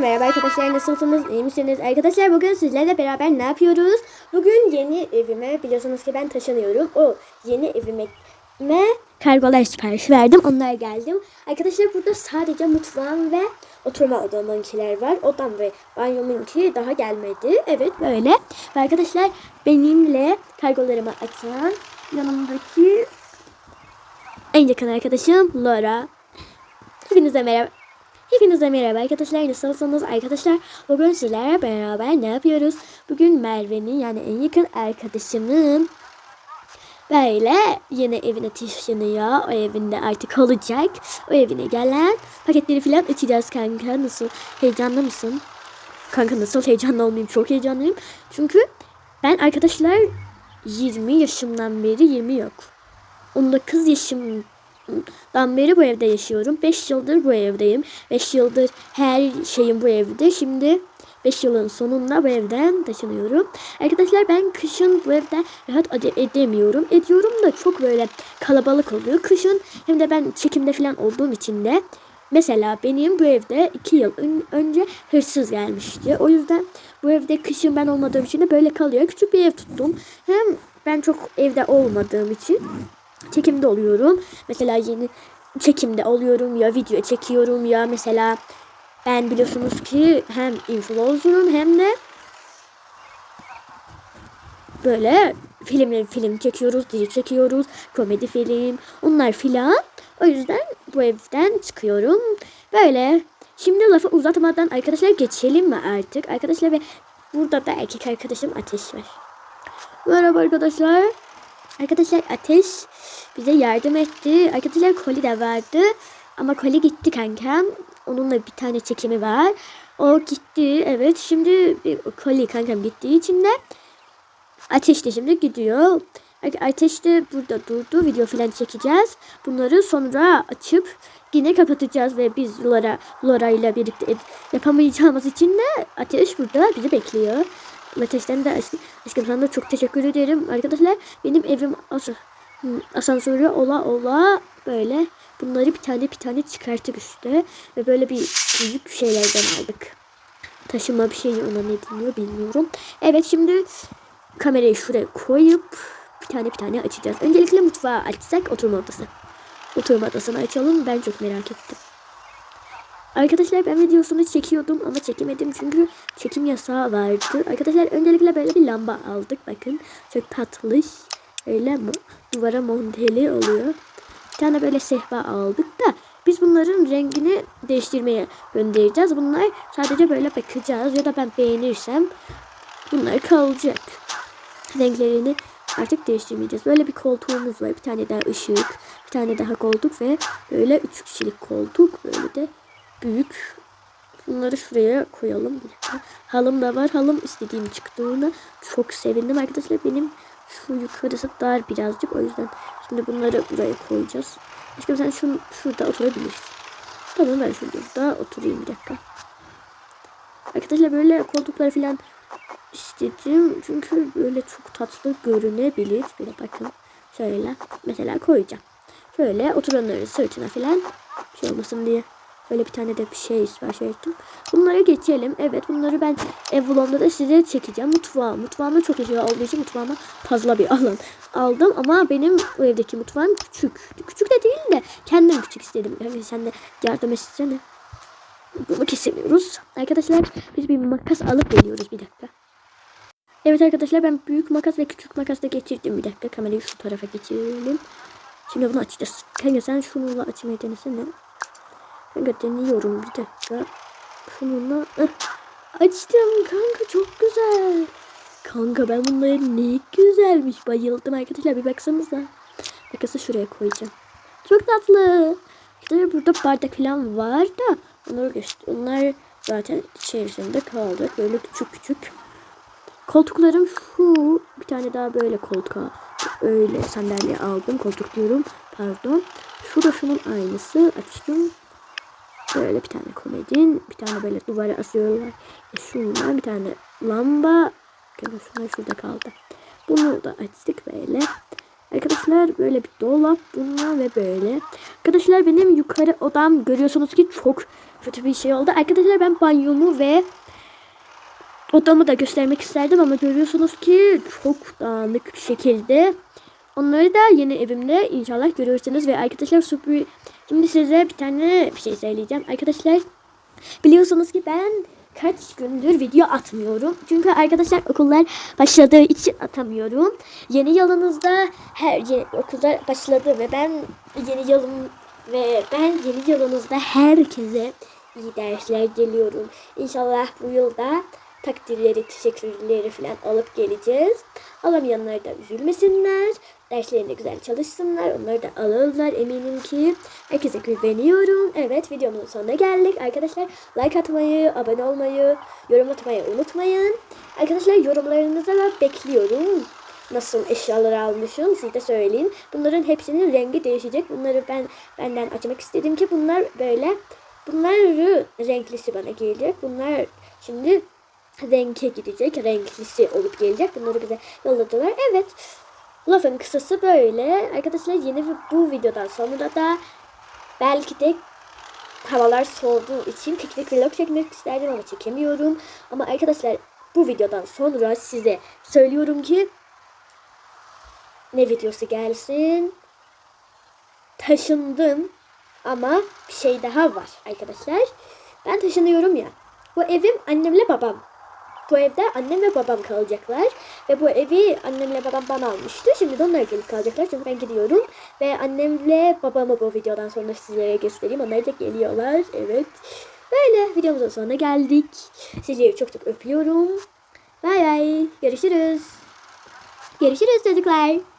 Merhaba arkadaşlar nasılsınız? İyi misiniz? Arkadaşlar bugün sizlerle beraber ne yapıyoruz? Bugün yeni evime biliyorsunuz ki ben taşınıyorum. O yeni evime kargolar sipariş verdim. Onlar geldim. Arkadaşlar burada sadece mutfağım ve oturma odamınkiler var. Odam ve banyomunki daha gelmedi. Evet böyle. Ve arkadaşlar benimle kargolarımı açan yanımdaki en yakın arkadaşım Laura. Hepinize merhaba. Hepinize merhaba arkadaşlar. Nasılsınız arkadaşlar? Bugün sizlerle beraber ne yapıyoruz? Bugün Merve'nin yani en yakın arkadaşımın böyle yeni evine taşınıyor. O evinde artık olacak. O evine gelen paketleri falan açacağız kanka. Nasıl? Heyecanlı mısın? Kanka nasıl heyecanlı olmayayım? Çok heyecanlıyım. Çünkü ben arkadaşlar 20 yaşımdan beri 20 yok. 19 yaşım dan beri bu evde yaşıyorum. 5 yıldır bu evdeyim. 5 yıldır her şeyim bu evde. Şimdi 5 yılın sonunda bu evden taşınıyorum. Arkadaşlar ben kışın bu evde rahat ede- edemiyorum. Ediyorum da çok böyle kalabalık oluyor. Kışın hem de ben çekimde falan olduğum için de Mesela benim bu evde 2 yıl ön- önce hırsız gelmişti. O yüzden bu evde kışın ben olmadığım için de böyle kalıyor. Küçük bir ev tuttum. Hem ben çok evde olmadığım için çekimde oluyorum. Mesela yeni çekimde oluyorum ya video çekiyorum ya mesela ben biliyorsunuz ki hem influencer'ım hem de böyle filmleri film çekiyoruz, dizi çekiyoruz, komedi film, onlar filan. O yüzden bu evden çıkıyorum. Böyle şimdi lafı uzatmadan arkadaşlar geçelim mi artık? Arkadaşlar ve burada da erkek arkadaşım Ateş var. Merhaba arkadaşlar. Arkadaşlar Ateş bize yardım etti. Arkadaşlar Koli de vardı. Ama Koli gitti kankam. Onunla bir tane çekimi var. O gitti. Evet şimdi Koli kankam gittiği için de Ateş de şimdi gidiyor. Ateş de burada durdu. Video falan çekeceğiz. Bunları sonra açıp yine kapatacağız ve biz Laura, Laura ile birlikte yapamayacağımız için de Ateş burada bizi bekliyor. Ateşten de aşkım, aşkım sana da çok teşekkür ederim. Arkadaşlar benim evim as asansörü ola ola böyle bunları bir tane bir tane çıkarttık üstte ve böyle bir büyük şeylerden aldık. Taşıma bir şey ona ne deniyor bilmiyorum. Evet şimdi kamerayı şuraya koyup bir tane bir tane açacağız. Öncelikle mutfağı açsak oturma odası. Oturma odasını açalım. Ben çok merak ettim. Arkadaşlar ben videosunu çekiyordum ama çekemedim çünkü çekim yasağı vardı. Arkadaşlar öncelikle böyle bir lamba aldık. Bakın çok tatlış. Öyle mi? Duvara monteli oluyor. Bir tane böyle sehpa aldık da biz bunların rengini değiştirmeye göndereceğiz. Bunlar sadece böyle bakacağız ya da ben beğenirsem bunlar kalacak. Renklerini artık değiştirmeyeceğiz. Böyle bir koltuğumuz var. Bir tane daha ışık, bir tane daha koltuk ve böyle üç kişilik koltuk. Böyle de büyük. Bunları şuraya koyalım. Bir dakika. Halım da var. Halım istediğim çıktığına çok sevindim arkadaşlar. Benim şu yukarısı dar birazcık. O yüzden şimdi bunları buraya koyacağız. Aşkım sen şun, şurada oturabilirsin. Tamam ben şurada oturayım bir dakika. Arkadaşlar böyle koltuklar falan istedim. Çünkü böyle çok tatlı görünebilir. Böyle bakın. Şöyle mesela koyacağım. Şöyle oturanların sırtına falan şey olmasın diye. Böyle bir tane de bir şey sipariş ettim. Bunlara geçelim. Evet bunları ben ev da size çekeceğim. Mutfağım. Mutfağımda çok eşya olduğu için mutfağıma fazla bir alan aldım. Ama benim bu evdeki mutfağım küçük. Küçük de değil de kendim küçük istedim. Yani sen de yardım etsene. Bunu kesemiyoruz. Arkadaşlar biz bir makas alıp geliyoruz. Bir dakika. Evet arkadaşlar ben büyük makas ve küçük makas da geçirdim. Bir dakika kamerayı şu tarafa geçirelim. Şimdi bunu açacağız. Kanka sen şununla açmayı denesene. Kanka deniyorum bir dakika. Şununla Heh. açtım kanka çok güzel. Kanka ben bunları ne güzelmiş bayıldım arkadaşlar bir baksanıza. Makası şuraya koyacağım. Çok tatlı. İşte burada bardak falan var da onları göster. Onlar zaten içerisinde kaldı. Böyle küçük küçük. Koltuklarım şu. Bir tane daha böyle koltuğa öyle sandalye aldım. Koltuk diyorum. Pardon. Şu da şunun aynısı. Açtım. Böyle bir tane komedin. Bir tane böyle duvara asıyorlar. E şunlar bir tane lamba. Şunlar şurada kaldı. Bunu da açtık böyle. Arkadaşlar böyle bir dolap bunlar ve böyle. Arkadaşlar benim yukarı odam görüyorsunuz ki çok kötü bir şey oldu. Arkadaşlar ben banyomu ve odamı da göstermek isterdim ama görüyorsunuz ki çok dağınık bir şekilde. Onları da yeni evimde inşallah görürsünüz ve arkadaşlar sürpriz Şimdi size bir tane bir şey söyleyeceğim. Arkadaşlar biliyorsunuz ki ben kaç gündür video atmıyorum. Çünkü arkadaşlar okullar başladığı için atamıyorum. Yeni yılınızda her yeni okullar başladı ve ben yeni yılım ve ben yeni yılınızda herkese iyi dersler diliyorum. İnşallah bu yılda takdirleri, teşekkürleri falan alıp geleceğiz. Alamayanlar da üzülmesinler. Derslerine güzel çalışsınlar. Onları da alırlar eminim ki. Herkese güveniyorum. Evet videomun sonuna geldik. Arkadaşlar like atmayı, abone olmayı, yorum atmayı unutmayın. Arkadaşlar yorumlarınızı da bekliyorum. Nasıl eşyalar almışım siz de söyleyin. Bunların hepsinin rengi değişecek. Bunları ben benden açmak istedim ki bunlar böyle bunları renklisi bana gelecek. Bunlar şimdi renke gidecek. Renklisi olup gelecek. Bunları bize yolladılar. Evet. Lafın kısası böyle. Arkadaşlar yeni bu videodan sonra da belki de havalar soğuduğu için piknik vlog çekmek isterdim ama çekemiyorum. Ama arkadaşlar bu videodan sonra size söylüyorum ki ne videosu gelsin. Taşındım ama bir şey daha var arkadaşlar. Ben taşınıyorum ya. Bu evim annemle babam. Bu evde annem ve babam kalacaklar. Ve bu evi annemle babam bana almıştı. Şimdi de onlar gelip kalacaklar. Çünkü ben gidiyorum. Ve annemle babamı bu videodan sonra sizlere göstereyim. Onlar da geliyorlar. Evet. Böyle videomuzun sonuna geldik. Sizleri çok çok öpüyorum. Bay bay. Görüşürüz. Görüşürüz çocuklar.